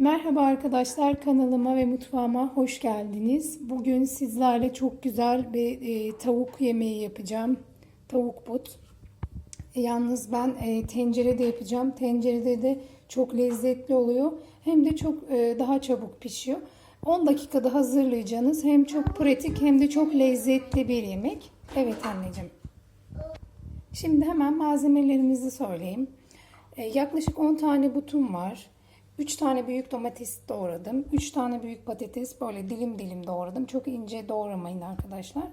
Merhaba arkadaşlar kanalıma ve mutfağıma hoş geldiniz. Bugün sizlerle çok güzel bir e, tavuk yemeği yapacağım. Tavuk but. E, yalnız ben e, tencerede yapacağım. Tencerede de çok lezzetli oluyor. Hem de çok e, daha çabuk pişiyor. 10 dakikada hazırlayacağınız hem çok pratik hem de çok lezzetli bir yemek. Evet anneciğim. Şimdi hemen malzemelerimizi söyleyeyim. E, yaklaşık 10 tane butum var. 3 tane büyük domates doğradım. 3 tane büyük patates böyle dilim dilim doğradım. Çok ince doğramayın arkadaşlar.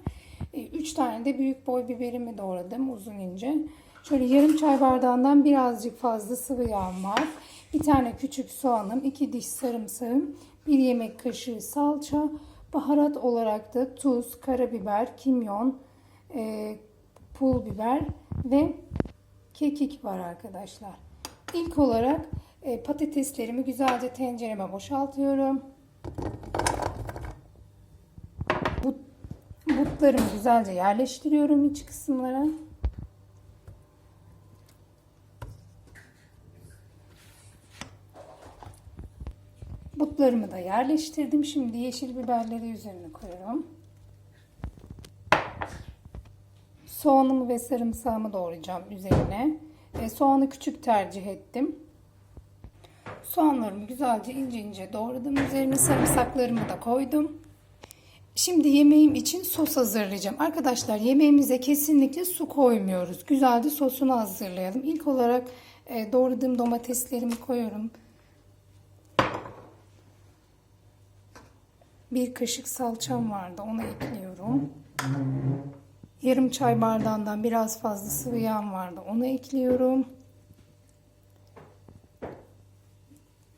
3 tane de büyük boy biberimi doğradım uzun ince. Şöyle yarım çay bardağından birazcık fazla sıvı yağım var. Bir tane küçük soğanım, 2 diş sarımsağım, 1 yemek kaşığı salça, baharat olarak da tuz, karabiber, kimyon, e, pul biber ve kekik var arkadaşlar. İlk olarak e, patateslerimi güzelce tencereme boşaltıyorum. But, butlarımı güzelce yerleştiriyorum iç kısımlara. Butlarımı da yerleştirdim. Şimdi yeşil biberleri üzerine koyuyorum. Soğanımı ve sarımsağımı doğrayacağım üzerine. E, soğanı küçük tercih ettim. Soğanlarımı güzelce ince ince doğradım. Üzerine sarımsaklarımı da koydum. Şimdi yemeğim için sos hazırlayacağım. Arkadaşlar yemeğimize kesinlikle su koymuyoruz. Güzelce sosunu hazırlayalım. İlk olarak e, doğradığım domateslerimi koyuyorum. Bir kaşık salçam vardı. Onu ekliyorum. Yarım çay bardağından biraz fazla sıvı yağım vardı. Onu ekliyorum.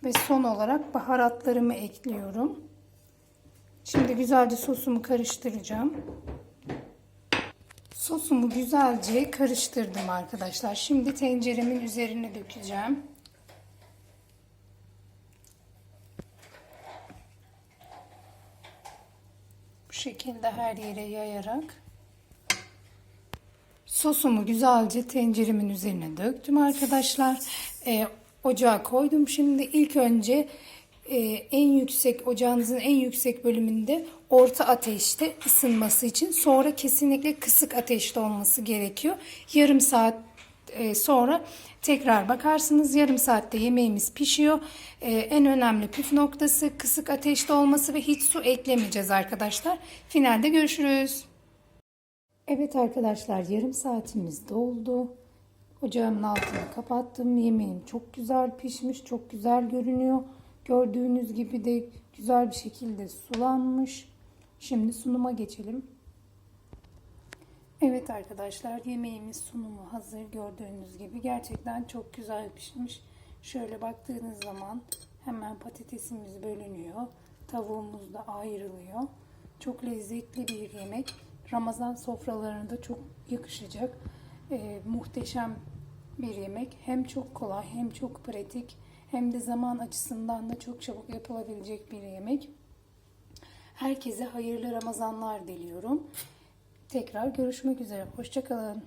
Ve son olarak baharatlarımı ekliyorum. Şimdi güzelce sosumu karıştıracağım. Sosumu güzelce karıştırdım arkadaşlar. Şimdi tenceremin üzerine dökeceğim. Bu şekilde her yere yayarak sosumu güzelce tenceremin üzerine döktüm arkadaşlar. Ee, ocağa koydum. Şimdi ilk önce e, en yüksek ocağınızın en yüksek bölümünde orta ateşte ısınması için sonra kesinlikle kısık ateşte olması gerekiyor. Yarım saat e, sonra tekrar bakarsınız. Yarım saatte yemeğimiz pişiyor. E, en önemli püf noktası kısık ateşte olması ve hiç su eklemeyeceğiz arkadaşlar. Finalde görüşürüz. Evet arkadaşlar yarım saatimiz doldu. Ocağımın altını kapattım. Yemeğim çok güzel pişmiş. Çok güzel görünüyor. Gördüğünüz gibi de güzel bir şekilde sulanmış. Şimdi sunuma geçelim. Evet arkadaşlar yemeğimiz sunumu hazır. Gördüğünüz gibi gerçekten çok güzel pişmiş. Şöyle baktığınız zaman hemen patatesimiz bölünüyor. Tavuğumuz da ayrılıyor. Çok lezzetli bir yemek. Ramazan sofralarında çok yakışacak. Ee, muhteşem bir yemek. Hem çok kolay hem çok pratik hem de zaman açısından da çok çabuk yapılabilecek bir yemek. Herkese hayırlı Ramazanlar diliyorum. Tekrar görüşmek üzere. Hoşçakalın.